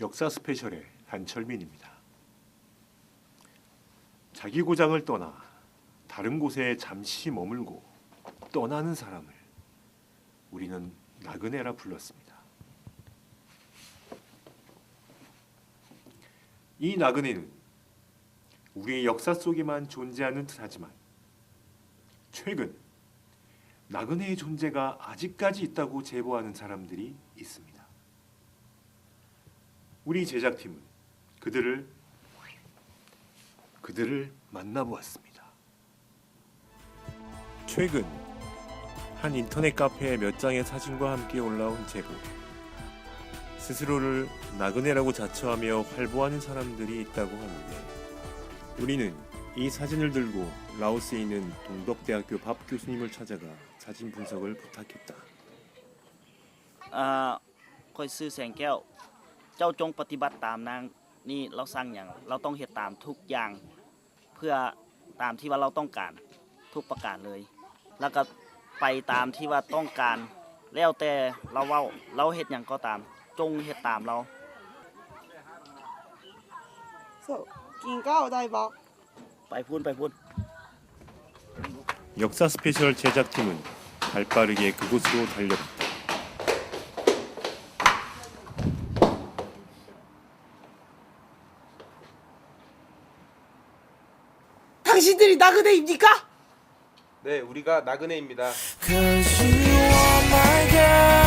역사 스페셜의 한철민입니다. 자기 고장을 떠나 다른 곳에 잠시 머물고 떠나는 사람을 우리는 나그네라 불렀습니다. 이 나그네는 우리의 역사 속에만 존재하는 듯 하지만 최근 나그네의 존재가 아직까지 있다고 제보하는 사람들이 있습니다. 우리 제작팀은 그들을 그들을 만나보았습니다. 최근 한 인터넷 카페에 몇 장의 사진과 함께 올라온 제보. 스스로를 나그네라고 자처하며 활보하는 사람들이 있다고 하는데 우리는 이 사진을 들고 라오스에 있는 동덕대학교 밥 교수님을 찾아가 사진 분석을 부탁했다. 아, 거의 쓰생겨. เจ้าจงปฏิบัติตามนางนี่เราสร้างอย่างเราต้องเหตุตามทุกอย่างเพื่อตามที่ว่าเราต้องการทุกประกาศเลย แล้วก็ไปตามที่ว่าต้องการ แล้วแต่เราเว้าเราเหตุอย่างก็ตาม จงเหตุตามเรา so กินข้าวได้บอกไปพูนไปพูน 역사 스페셜 제작팀은 발빠르게 그곳으로 달려갔 다. 당신들이 나그네입니까? 네, 우리가 나그네입니다. Cause you are my girl